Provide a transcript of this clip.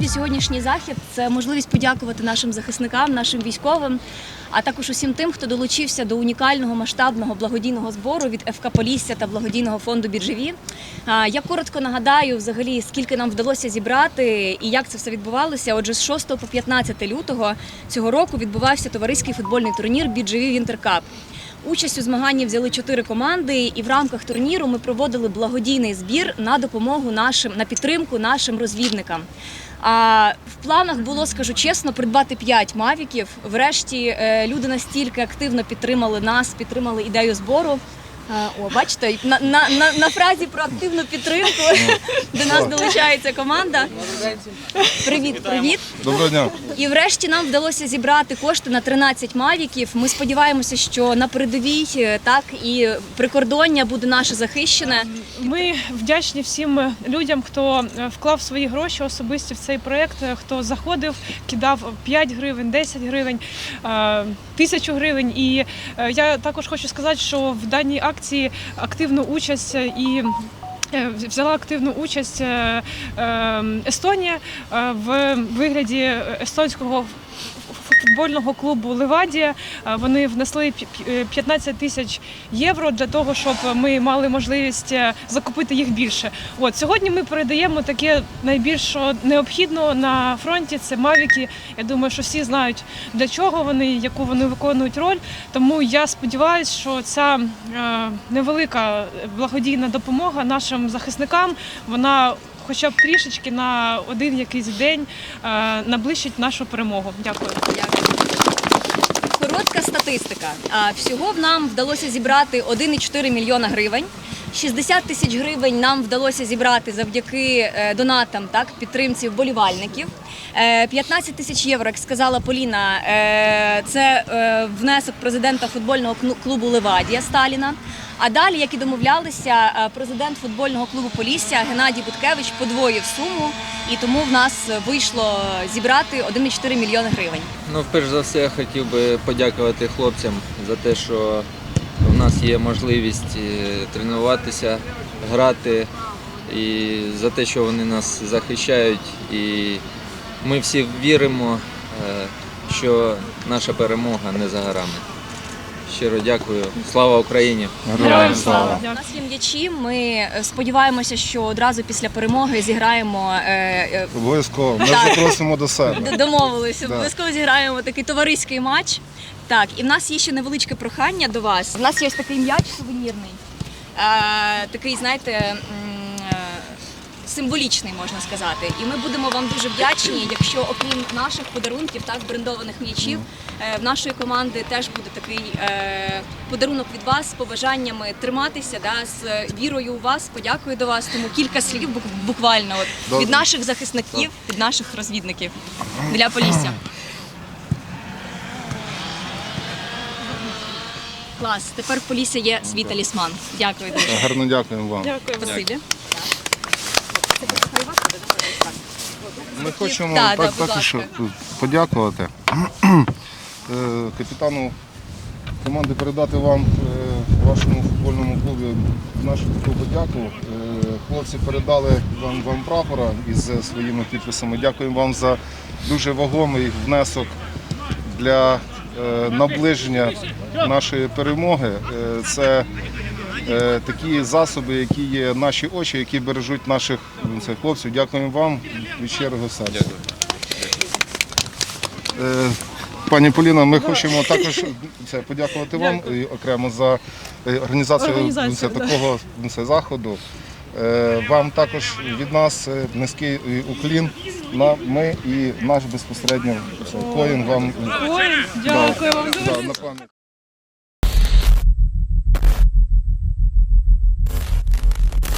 сьогоднішній захід це можливість подякувати нашим захисникам, нашим військовим, а також усім тим, хто долучився до унікального масштабного благодійного збору від ФК Полісся та благодійного фонду Біржеві. Я коротко нагадаю, взагалі, скільки нам вдалося зібрати і як це все відбувалося. Отже, з 6 по 15 лютого цього року відбувався товариський футбольний турнір Біржеві Вінтеркап. Участь у змаганні взяли чотири команди, і в рамках турніру ми проводили благодійний збір на допомогу нашим на підтримку нашим розвідникам. А в планах було, скажу чесно, придбати 5 мавіків. Врешті е, люди настільки активно підтримали нас, підтримали ідею збору. Е, О, бачите, на, на, на, на фразі про активну підтримку до нас долучається команда. Привіт, привіт. Доброго дня. І врешті нам вдалося зібрати кошти на 13 мавіків. Ми сподіваємося, що на передовій е, так і прикордоння буде наше захищене. Ми вдячні всім людям, хто е, вклав свої гроші особисті в цей проект, е, хто заходив, кидав 5 гривень, 10 гривень, тисячу гривень. І я також хочу сказати, що в даній акції активну участь е, і. е, Взяла активну участь е, Естонія в вигляді естонського футбольного клубу Левадія. Е, Вони внесли пі- пі- е, 15 тисяч євро для того, щоб ми мали можливість е, закупити їх більше. От сьогодні ми передаємо таке найбільш необхідно на фронті. Це мавіки. Я думаю, що всі знають для чого вони, яку вони виконують роль. Тому я сподіваюся, що ця невелика благодійна допомога нашим захисникам вона. Хоча б трішечки на один якийсь день е, наближить нашу перемогу. Дякую. Коротка статистика. А, Всього нам вдалося зібрати 1,4 мільйона гривень. 60 тисяч гривень нам вдалося зібрати завдяки е, донатам, так, підтримці вболівальників. Е, 15 тисяч євро, як сказала Поліна, е, це е, внесок президента футбольного клубу Левадія Сталіна. А далі, як і домовлялися, е, президент футбольного клубу Полісся Геннадій Буткевич подвоїв суму, і тому в нас вийшло зібрати 1,4 мільйони гривень. Ну, перш за все, я хотів би подякувати хлопцям за те, що в нас є можливість е, тренуватися, грати, і за те, що вони нас захищають. І ми всі віримо, е, що наша перемога не за горами. Щиро дякую. Слава Україні! Героям слава! У нас є м'ячі. Ми сподіваємося, що одразу після перемоги зіграємо. е, е, Обов'язково. Ми Так. запросимо до себе. Домовилися, Да. обов'язково зіграємо такий товариський матч. Так, і в нас є ще невеличке прохання до вас. У нас є ось такий м'яч сувенірний. Е, такий, знаєте, м, символічний, можна сказати. І ми будемо вам дуже вдячні, якщо окрім наших подарунків, так, брендованих м'ячів, е, в нашої команди теж буде такий е, подарунок від вас з побажаннями триматися, да, з вірою у вас, подякою до вас. Тому кілька слів буквально от, від наших захисників, від наших розвідників для Полісся. Клас, тепер в Полісся є свій талісман. Дякую дуже. Гарно дякуємо вам. Дякую. Спасибі. Ми хочемо Да, да, так, будь також подякувати е, капітану команди передати вам е, вашому футбольному клубі нашу таку подяку. Е, Хлопці передали вам, вам прапора із своїми підписами. Дякуємо вам за дуже вагомий внесок для наближення нашої перемоги. Це такі засоби, які є наші очі, які бережуть наших це, хлопців. Дякуємо вам від щирого серця. Е, Пані Поліно, ми хочемо також це, подякувати вам і окремо за е, організацію, Організацію, це, такого це, заходу. Е, Вам також від нас е, низький е, уклін. На, ми і наш безпосередньо це, коїн вам Ой, дякую вам да, на пам'ять.